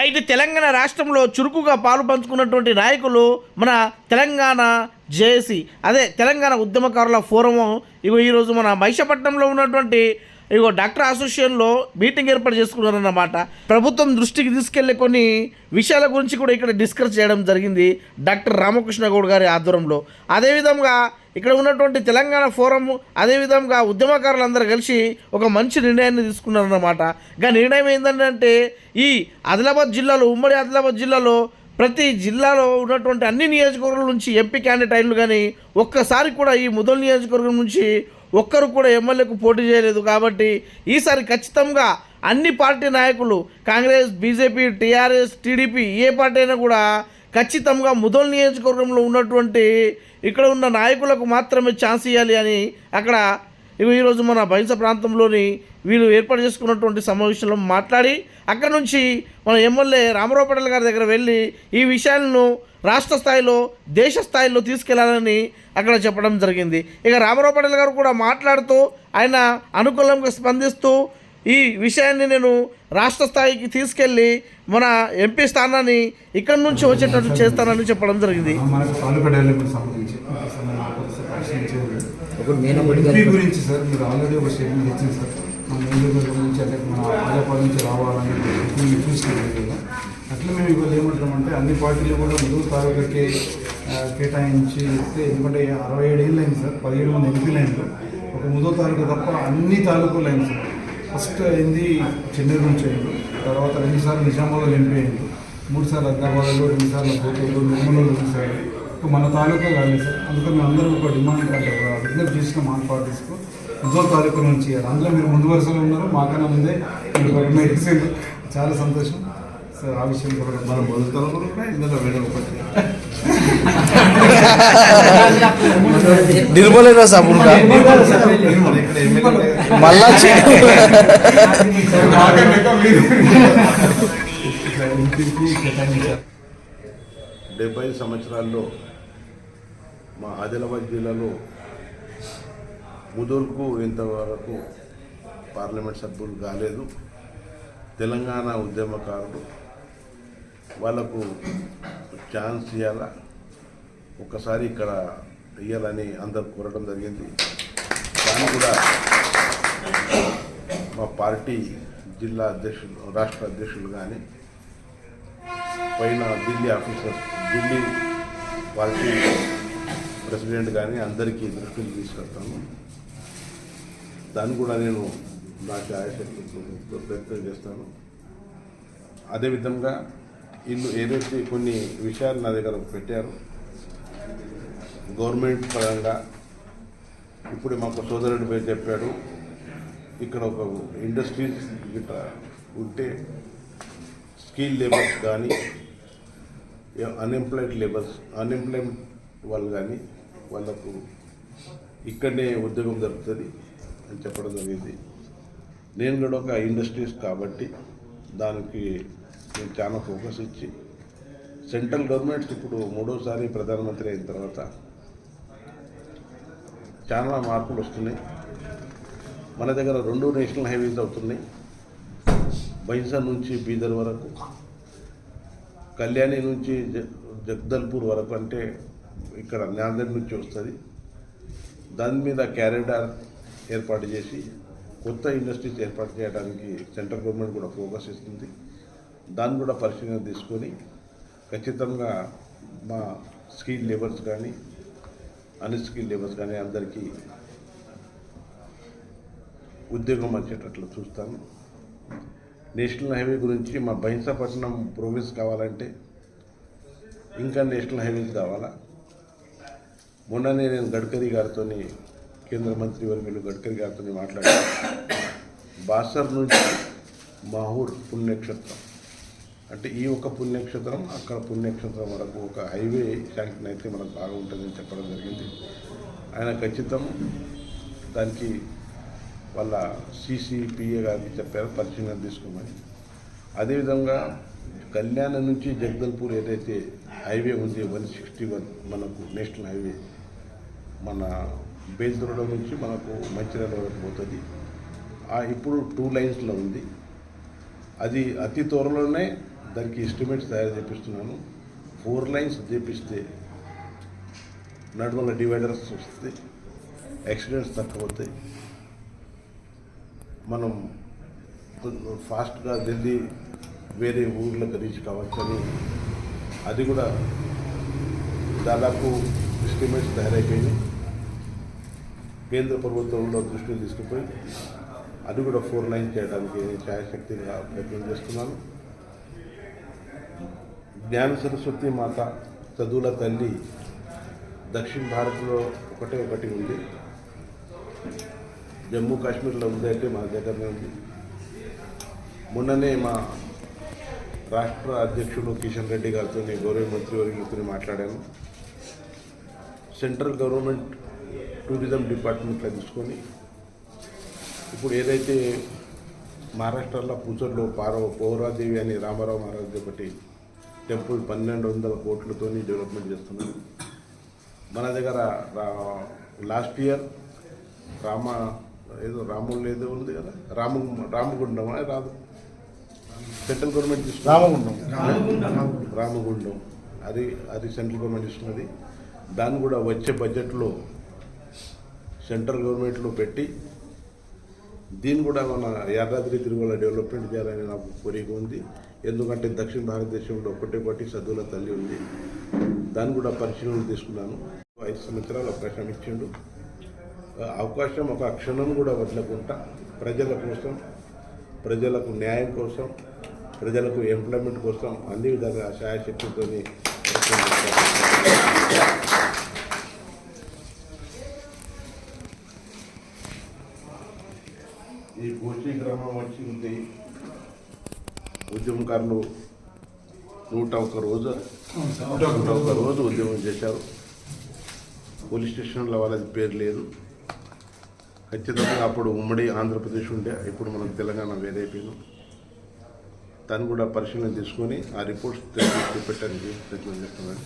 అయితే తెలంగాణ రాష్ట్రంలో చురుకుగా పాలు పంచుకున్నటువంటి నాయకులు మన తెలంగాణ జేఏసీ అదే తెలంగాణ ఉద్యమకారుల ఫోరము. ఇగో ఈరోజు మన మహిషపట్నంలో ఉన్నటువంటి ఇగో డాక్టర్ అసోసియేషన్లో మీటింగ్ ఏర్పాటు చేసుకున్నారన్నమాట. ప్రభుత్వం దృష్టికి తీసుకెళ్ళే కొన్ని విషయాల గురించి కూడా ఇక్కడ డిస్కస్ చేయడం జరిగింది డాక్టర్ రామకృష్ణ గౌడ్ గారి ఆధ్వర్యంలో. అదేవిధంగా ఇక్కడ ఉన్నటువంటి తెలంగాణ ఫోరం అదేవిధంగా ఉద్యమకారులందరూ కలిసి ఒక మంచి నిర్ణయాన్ని తీసుకున్నారన్నమాట. గా నిర్ణయం ఏంటంటే ఈ ఆదిలాబాద్ జిల్లాలో ఉమ్మడి ఆదిలాబాద్ జిల్లాలో ప్రతి జిల్లాలో ఉన్నటువంటి అన్ని నియోజకవర్గాల నుంచి ఎంపీ క్యాండిడేట్ అయినలు కానీ ఒక్కసారి కూడా ఈ ముదల్ నియోజకవర్గం నుంచి ఒక్కరు కూడా ఎమ్మెల్యేకు పోటీ చేయలేదు కాబట్టి ఈసారి ఖచ్చితంగా అన్ని పార్టీ నాయకులు కాంగ్రెస్ బీజేపీ టీఆర్ఎస్ టీడీపీ ఏ పార్టీ అయినా కూడా ఖచ్చితంగా ముదల్ నియోజకవర్గంలో ఉన్నటువంటి ఇక్కడ ఉన్న నాయకులకు మాత్రమే ఛాన్స్ ఇవ్వాలి అని అక్కడ ఈరోజు మన బైంస ప్రాంతంలోని వీళ్ళు ఏర్పాటు చేసుకున్నటువంటి సమావేశంలో మాట్లాడి అక్కడ నుంచి మన ఎమ్మెల్యే రామారావు పటేల్ గారి దగ్గర వెళ్ళి ఈ విషయాలను రాష్ట్ర స్థాయిలో దేశ స్థాయిలో తీసుకెళ్ళాలని అక్కడ చెప్పడం జరిగింది. ఇక రామారావు పటేల్ గారు కూడా మాట్లాడుతూ ఆయన అనుకూలంగా స్పందిస్తూ ఈ విషయాన్ని నేను రాష్ట్ర స్థాయికి తీసుకెళ్ళి మన ఎంపీ స్థానాన్ని ఇక్కడి నుంచి వచ్చేటట్టు చేస్తానని చెప్పడం జరిగింది. గురించి సార్ మీరు ఆల్రెడీ ఒక స్టేట్మెంట్ ఇచ్చింది సార్. మన నియోజకవర్గం నుంచి అంటే మన ఆజాపాల నుంచి రావాలని మీరు అట్లా మేము ఇవాళ ఏమంటామంటే అన్ని పార్టీలు కూడా ముందు తాలూకాకి కేటాయించి ఇస్తే ఎందుకంటే అరవై ఏడు ఏళ్ళు అయింది సార్ పదిహేడు మంది ఎంపీలు అయింది ఒక ముదో తాలూకా తప్ప అన్ని తాలూకాలు అయింది సార్. ఫస్ట్ అయింది చెన్నై నుంచి అయింది. తర్వాత రెండుసార్లు నిజామాబాద్ ఎంపీ మూడు సార్లు హైదరాబాద్లో రెండు సార్లు పోతూరు నిర్మలలో ఇప్పుడు మన తాలూకా కాలేదు సార్. అందుకని మేము అందరూ ఒక డిమాండ్ అంటే ఒక విజ్ఞప్తి చేసిన మాన్ పార్టీస్కు ఉద్యోగ తాలూకా నుంచి అందులో మీరు ముందు వరుసలో ఉన్నారు. మాకన్నా ముందే మెడిసిన్ చాలా సంతోషం. సార్ ఆ విషయం కూడా మన మొదటి తరపులు ఉన్నాయి. ఇందులో వేరే ఒకటి. నిర్మలేనా సభ్యులుగా మన మళ్ళా డెబ్బై సంవత్సరాల్లో మా ఆదిలాబాద్ జిల్లాలో ముదోల్కు ఇంతవరకు పార్లమెంట్ సభ్యులు కాలేదు. తెలంగాణ ఉద్యమకారులు వాళ్ళకు ఛాన్స్ ఇవ్వాలా ఒక్కసారి ఇక్కడ వేయాలని అందరు కోరడం జరిగింది. దాన్ని కూడా మా పార్టీ జిల్లా అధ్యక్షులు రాష్ట్ర అధ్యక్షులు కానీ పైన Delhi officers Delhi party president కానీ అందరికీ దృష్టికి తీసుకెళ్తాను దాన్ని కూడా నేను నా ఛాయశక్తితో ప్రయత్నం చేస్తాను. అదేవిధంగా ఇల్లు ఏదైతే కొన్ని విషయాలు నా దగ్గర పెట్టారు గవర్నమెంట్ పరంగా ఇప్పుడు మాకు సోదరుడి పేరు చెప్పాడు. ఇక్కడ ఒక ఇండస్ట్రీస్ గిట్ట ఉంటే స్కిల్ లేబర్స్ కానీ అన్ఎంప్లాయిడ్ లేబర్స్ అన్ఎంప్లాయ్మెంట్ వాళ్ళు కానీ వాళ్ళకు ఇక్కడనే ఉద్యోగం దొరుకుతుంది అని చెప్పడం జరిగింది. నేను కూడా ఒక ఇండస్ట్రీస్ కాబట్టి దానికి నేను చాలా ఫోకస్ ఇచ్చి సెంట్రల్ గవర్నమెంట్ ఇప్పుడు మూడోసారి ప్రధానమంత్రి అయిన తర్వాత చాలా మార్పులు వస్తున్నాయి. మన దగ్గర రెండు నేషనల్ హైవేస్ అవుతున్నాయి. బైన్సా నుంచి బీదర్ వరకు కళ్యాణి నుంచి జ- జగదల్పూర్ వరకు అంటే ఇక్కడ నాందేడ్ నుంచి వస్తుంది. దాని మీద క్యారిడార్ ఏర్పాటు చేసి కొత్త ఇండస్ట్రీస్ ఏర్పాటు చేయడానికి సెంట్రల్ గవర్నమెంట్ కూడా ఫోకస్ ఇస్తుంది దాన్ని కూడా పరిశీలన తీసుకొని ఖచ్చితంగా మా స్కిల్ లేబర్స్ కానీ అన్స్కిల్ లేబర్స్ కానీ అందరికీ ఉద్యోగం వచ్చేటట్లు చూస్తాను. నేషనల్ హైవే గురించి మా బహింసాపట్నం ప్రోగ్రెస్ కావాలంటే ఇంకా నేషనల్ హైవేస్ కావాలా? మొన్ననే నేను గడ్కరీ గారితో కేంద్ర మంత్రి వర్యులు గడ్కరీ గారితో మాట్లాడాను. బాసర్ నుంచి మాహూర్ పుణ్యక్షేత్రం. అంటే ఈ ఒక పుణ్యక్షేత్రం అక్కడ పుణ్యక్షేత్రం వరకు ఒక హైవే శాంక్షన్ అయితే మనకు బాగా ఉంటుందని చెప్పడం జరిగింది. ఆయన ఖచ్చితం దానికి వాళ్ళ సీసీపీఏ గారికి చెప్పారు పరిశీలన తీసుకోమని. అదేవిధంగా కళ్యాణ నుంచి జగదల్పూర్ ఏదైతే హైవే ఉంది వన్ సిక్స్టీ వన్ మనకు నేషనల్ హైవే మన బేజ్రోడ్ నుంచి మనకు మంచిర్యాల వరకు పోతుంది. ఇప్పుడు టూ లైన్స్లో ఉంది. అది అతి త్వరలోనే దానికి ఎస్టిమేట్స్ తయారు చేపిస్తున్నాను. ఫోర్ లైన్స్ చేపిస్తే నడుమల డివైడర్స్ వస్తే యాక్సిడెంట్స్ తక్కువ అవుతాయి మనం ఫాస్ట్గా ఢిల్లీ వేరే ఊర్లకు రీచ్ కావచ్చని అది కూడా దాదాపు ఎస్టిమేట్స్ తయారైపోయినాయి. కేంద్ర ప్రభుత్వంలో దృష్టిని తీసుకుపోయి అది కూడా ఫోర్ లైన్ చేయడానికి నేను ఛాయశక్తిగా ప్రయత్నం చేస్తున్నాను. జ్ఞాన సరస్వతి మాత చదువుల తల్లి దక్షిణ భారత్లో ఒకటే ఒకటి ఉంది. జమ్మూ కాశ్మీర్లో ఉంది అంటే మా దగ్గరనే ఉంది. మొన్ననే మా రాష్ట్ర అధ్యక్షుడు కిషన్ రెడ్డి గారితో గౌరవ మంత్రివర్యులతో మాట్లాడాను. సెంట్రల్ గవర్నమెంట్ టూరిజం డిపార్ట్మెంట్లో తీసుకొని ఇప్పుడు ఏదైతే మహారాష్ట్రలో పూచర్లో పారవ పౌరాదేవి అని రామారావు మహారాజు ఒకటి టెంపుల్ పన్నెండు వందల కోట్లతోని డెవలప్మెంట్ చేస్తున్నాం మన దగ్గర రా- లాస్ట్ ఇయర్ రామ ఏదో రాములు ఏదో ఉంది కదా? రాము రామగుండం రాదు. Central government. రామగుండం. రామగుండం. అది అది సెంట్రల్ గవర్నమెంట్ ఇస్తున్నది దాన్ని కూడా వచ్చే బడ్జెట్లో సెంట్రల్ గవర్నమెంట్లో పెట్టి దీన్ని కూడా మన యాదాద్రి తిరుమల డెవలప్మెంట్ చేయాలని నాకు కోరిక ఉంది. ఎందుకంటే దక్షిణ భారతదేశంలో ఒకటి ఒకటి చదువుల తల్లి ఉంది. దాన్ని కూడా పరిశీలన తీసుకున్నాను. ఐదు సంవత్సరాలు అవకాశం ఇచ్చిండు. అవకాశం ఒక క్షణం కూడా వదలకుండా ప్రజల కోసం ప్రజలకు న్యాయం కోసం ప్రజలకు ఎంప్లాయ్మెంట్ కోసం అన్ని విధాలుగా శాయశక్తితో ఈ కోచి గ్రామం వచ్చి ఉంది. ఉద్యమకారులు నూట ఒక్క రోజు నూట ఒక్క రోజు. ఉద్యమం చేశారు. పోలీస్ స్టేషన్లో వాళ్ళది పేరు లేదు. ఖచ్చితంగా అప్పుడు ఉమ్మడి ఆంధ్రప్రదేశ్ ఉండే ఇప్పుడు మనం తెలంగాణ వేరే అయిపోయినాం తను కూడా పరిశీలన తీసుకొని ఆ రిపోర్ట్స్ పెట్టడానికి ప్రయత్నం చేస్తున్నాను